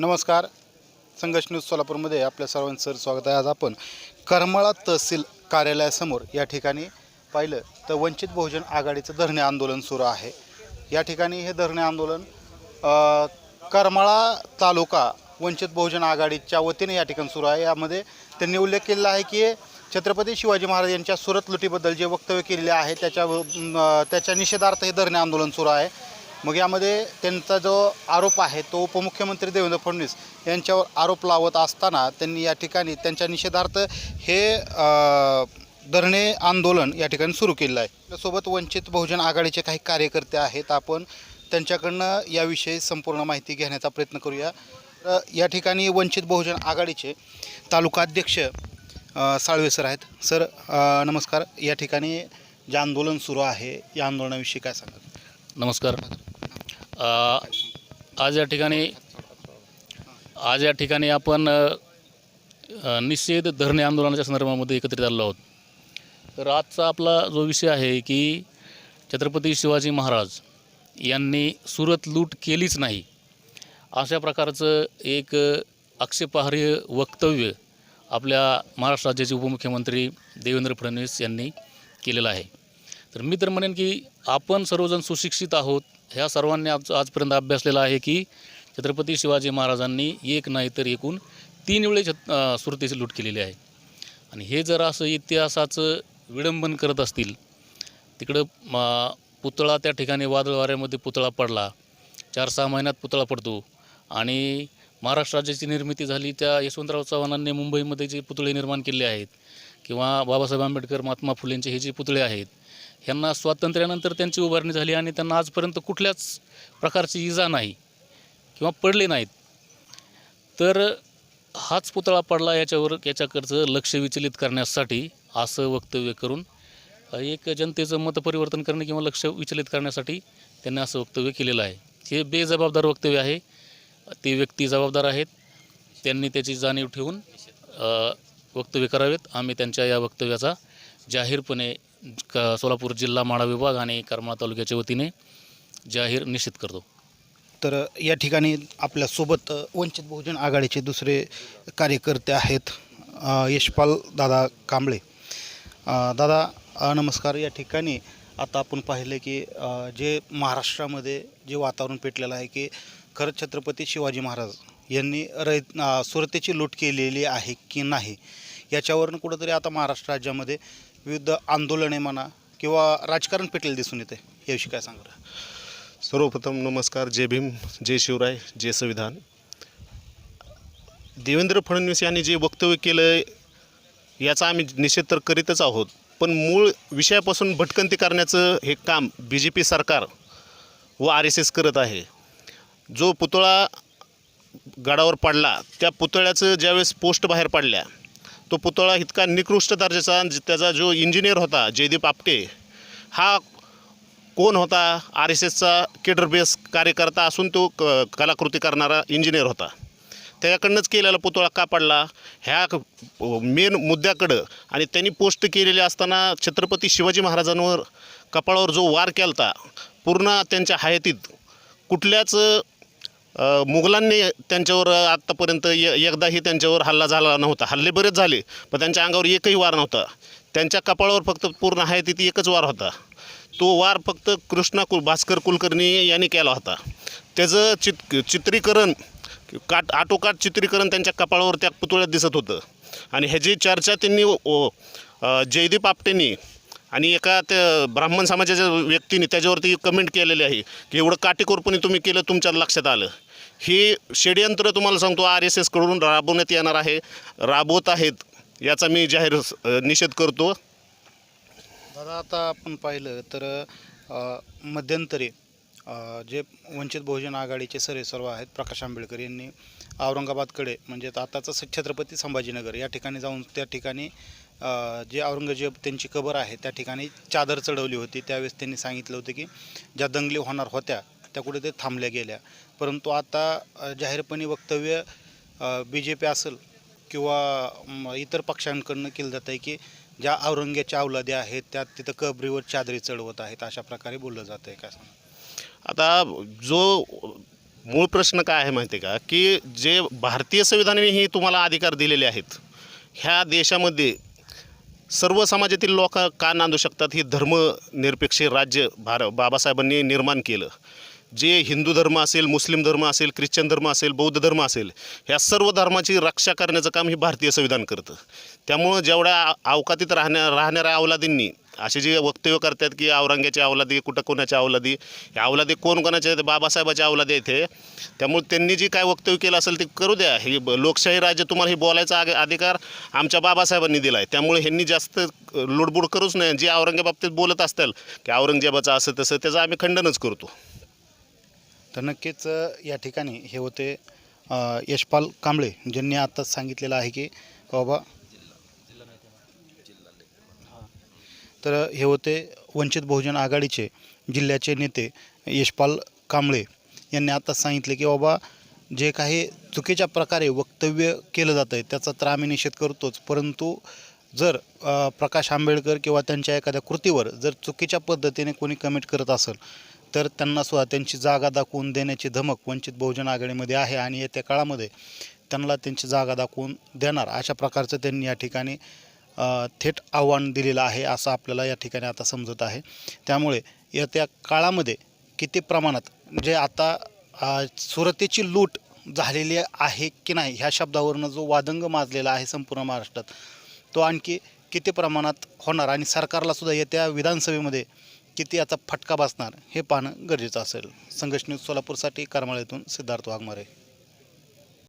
नमस्कार. संघर्ष न्यूज सोलापूरमध्ये आपल्या सर्वांचं स्वागत आहे. आज आपण करमाळा तहसील कार्यालयासमोर या ठिकाणी पाहिलं तर वंचित बहुजन आघाडीचं धरणे आंदोलन सुरू आहे. या ठिकाणी हे धरणे आंदोलन करमाळा तालुका वंचित बहुजन आघाडीच्या वतीने या ठिकाणी सुरू आहे. यामध्ये त्यांनी उल्लेख केलेला आहे की छत्रपती शिवाजी महाराज यांच्या सुरत लुटीबद्दल जे वक्तव्य केलेले आहे त्याच्या त्याच्या निषेधार्थ हे धरणे आंदोलन सुरू आहे. मग यामध्ये त्यांचा जो आरोप आहे तो उपमुख्यमंत्री देवेंद्र फडणवीस यांच्यावर आरोप लावत असताना त्यांनी या ठिकाणी त्यांच्या निषेधार्थ हे धरणे आंदोलन या ठिकाणी सुरू केलेलं आहे. त्यासोबत वंचित बहुजन आघाडीचे काही कार्यकर्ते आहेत. आपण त्यांच्याकडनं याविषयी संपूर्ण माहिती घेण्याचा प्रयत्न करूया. या ठिकाणी वंचित बहुजन आघाडीचे तालुका अध्यक्ष साळवे सर आहेत. सर नमस्कार. या ठिकाणी जे आंदोलन सुरू आहे या आंदोलनाविषयी काय सांगा नमस्कार. आज या ठिकाणी आज या ठिकाणी आपण निषेध धरणे आंदोलनाच्या संदर्भामध्ये एकत्रित आलो आहोत. तर आजचा आपला जो विषय आहे की छत्रपती शिवाजी महाराज यांनी सुरत लूट केलीच नाही अशा प्रकारचं एक आक्षेपार्ह वक्तव्य आपल्या महाराष्ट्र राज्याचे उपमुख्यमंत्री देवेंद्र फडणवीस यांनी केलेलं आहे. तर मी तर म्हणेन की आपण सर्वजण सुशिक्षित आहोत ह्या सर्वांनी आज आजपर्यंत अभ्यासलेला आहे की छत्रपती शिवाजी महाराजांनी एक नाही तर एकूण तीन वेळे छत अ, सुरतेची लूट केलेली आहे. आणि हे जर असं इतिहासाचं विडंबन करत असतील तिकडं पुतळा त्या ठिकाणी वादळ वाऱ्यामध्ये पुतळा पडला चार सहा महिन्यात पुतळा पडतो आणि महाराष्ट्र राज्याची निर्मिती झाली त्या यशवंतराव चव्हाणांनी मुंबईमध्ये जे पुतळे निर्माण केले आहेत किंवा बाबासाहेब आंबेडकर महात्मा फुलेंचे हे जे पुतळे आहेत ह्यांना स्वातंत्र्यानंतर त्यांची उभारणी झाली आणि त्यांना आजपर्यंत कुठल्याच प्रकारची इजा नाही किंवा पडले नाहीत. तर हाच पुतळा पडला याच्यावर याच्याकडचं लक्ष विचलित करण्यासाठी असं वक्तव्य करून एक जनतेचं मतपरिवर्तन करणे किंवा लक्ष विचलित करण्यासाठी त्यांनी असं वक्तव्य केलेलं आहे. हे बेजबाबदार वक्तव्य आहे. ते व्यक्ती जबाबदार आहेत. त्यांनी त्याची जाणीव ठेवून वक्तव्य करावेत. आम्ही त्यांच्या या वक्तव्याचा जाहीरपणे क सोलापूर जिल्हा माडा विभाग आणि करमाळा तालुक्याच्या वतीने जाहीर निश्चित करतो. तर या ठिकाणी आपल्यासोबत वंचित बहुजन आघाडीचे दुसरे कार्यकर्ते आहेत यशपाल दादा कांबळे. दादा नमस्कार. या ठिकाणी आता आपण पाहिले की जे महाराष्ट्रामध्ये जे वातावरण पेटलेलं आहे की खरंच छत्रपती शिवाजी महाराज यांनी रै सुरतेची लूट केलेली आहे की नाही? याच्यावरून कुठंतरी आता महाराष्ट्र राज्यामध्ये विविध आंदोलने म्हणा किंवा राजकारण पेटलेलं दिसून येते याविषयी काय सांगा? सर्वप्रथम नमस्कार जय भीम जय शिवराय जय संविधान. देवेंद्र फडणवीस यांनी जे वक्तव्य केलं याचा आम्ही निषेध तर करीतच आहोत पण मूळ विषयापासून भटकंती करण्याचं हे काम बी जे पी सरकार व आर एस एस करत आहे. जो पुतळा गडावर पडला त्या पुतळ्याचं ज्यावेळेस पोस्ट बाहेर पडल्या तो पुतळा इतका निकृष्ट दर्जाचा त्याचा जो इंजिनियर होता जयदीप आपटे हा कोण होता? आर एस एसचा केडर बेस कार्यकर्ता असून तो क कलाकृती करणारा इंजिनियर होता. त्याच्याकडनंच केलेला पुतळा का पडला? ह्या मेन मुद्द्याकडं आणि त्यांनी पोस्ट केलेली असताना छत्रपती शिवाजी महाराजांवर कपाळावर जो वार केला होता पूर्ण त्यांच्या हयातीत कुठल्याच मुघलांनी त्यांच्यावर आत्तापर्यंत य एकदाही त्यांच्यावर हल्ला झाला नव्हता. हल्ले बरेच झाले पण त्यांच्या अंगावर एकही वार नव्हता. त्यांच्या कपाळावर फक्त पूर्ण आहे तिथे एकच वार होता. तो वार फक्त कृष्णा कुल भास्कर कुलकर्णी यांनी केला होता. त्याचं चित चित्रीकरण काट आटोकाट चित्रीकरण त्यांच्या कपाळावर त्या पुतळ्यात दिसत होतं. आणि ह्याची चर्चा त्यांनी ओ- जयदीप आपटेंनी आणि एका त्या ब्राह्मण समाजाच्या व्यक्तीने त्याच्यावरती कमेंट केलेली आहे की एवढं काटेकोरपणे तुम्ही केलं तुमच्या लक्षात आलं. हे षडयंत्र तुम्हाला सांगतो आर एस एसकडून राबवण्यात येणार आहे. राबवत आहेत याचा मी जाहीर निषेध करतो. दादा आता आपण पाहिलं तर मध्यंतरी जे वंचित बहुजन आघाडीचे सरे सर्व आहेत प्रकाश आंबेडकर यांनी औरंगाबादकडे म्हणजे आताचं छत्रपती संभाजीनगर या ठिकाणी जाऊन त्या ठिकाणी जे औरंगजेब त्यांची कबर आहे त्या ठिकाणी चादर चढवली होती. त्यावेळेस त्यांनी सांगितलं होतं की ज्या दंगली होणार होत्या त्या कुठे ते थांबल्या गेल्या. परंतु आता जाहीरपणे वक्तव्य बी जे पी असेल किंवा इतर पक्षांकडनं केलं जातं आहे की ज्या औरंग्याच्या अवलादी आहेत त्या तिथं कबरीवर चादरी चढवत आहेत अशा प्रकारे बोललं जातं आहे का? आता जो मूळ प्रश्न काय आहे माहिती आहे का? की जे भारतीय संविधानाने ही तुम्हाला अधिकार दिलेले आहेत ह्या देशामध्ये सर्व समाजातील लोक का नांदू शकतात? ही धर्मनिरपेक्ष राज्य भार बाबासाहेबांनी निर्माण केलं. जे हिंदू धर्म असेल मुस्लिम धर्म असेल ख्रिश्चन धर्म असेल बौद्ध धर्म असेल ह्या सर्व धर्माची रक्षा करण्याचं काम हे भारतीय संविधान करतं. त्यामुळं जेवढ्या अवकातीत राहण्या राहणाऱ्या अवलादींनी असे जे वक्तव्य करतात की औरंग्याची अवलादी कुठं कोणाच्या अवलादी या अवलादी कोण कोणाच्या आहेत? बाबासाहेबाच्या अवलादी आहेत हे. त्यामुळे त्यांनी जी काय वक्तव्य केलं असेल ते करू द्या. हे ब- लोकशाही राज्य तुम्हाला हे बोलायचा अधिकार आमच्या बाबासाहेबांनी दिला आहे त्यामुळे ह्यांनी जास्त लुडबुड करूच नाही जे औरंगाबाबतीत बोलत असतील की औरंगजेबाचं असं तसं त्याचं आम्ही खंडनच करतो. तर नक्कीच या ठिकाणी हे होते यशपाल कांबळे ज्यांनी आत्ताच सांगितलेलं आहे की बाबा तर हे होते वंचित बहुजन आघाडीचे जिल्ह्याचे नेते यशपाल कांबळे. यांनी आत्ताच सांगितले की बाबा जे काही चुकीच्या प्रकारे वक्तव्य केलं जातं आहे त्याचा तर आम्ही निषेध करतोच. परंतु जर प्रकाश आंबेडकर किंवा त्यांच्या एखाद्या कृतीवर जर चुकीच्या पद्धतीने कोणी कमेंट करत असेल तर त्यांना सुद्धा त्यांची जागा दाखवून देण्याची धमक वंचित बहुजन आघाडीमध्ये आहे आणि येत्या काळामध्ये त्यांना त्यांची जागा दाखवून देणार. अशा प्रकारचं त्यांनी या ठिकाणी थेट आव्हान दिलेलं आहे असं आपल्याला या ठिकाणी आता समजत आहे. त्यामुळे येत्या काळामध्ये किती प्रमाणात जे आता सुरतेची लूट झालेली आहे की नाही ह्या शब्दावरनं जो वादंग माजलेला आहे संपूर्ण महाराष्ट्रात तो आणखी किती प्रमाणात होणार? आणि सरकारला सुद्धा येत्या विधानसभेमध्ये किती याचा फटका बसणार हे पाहणं गरजेचं असेल. संघर्ष न्यूज सोलापूरसाठी करमाळ्यातून सिद्धार्थ वाघमारे.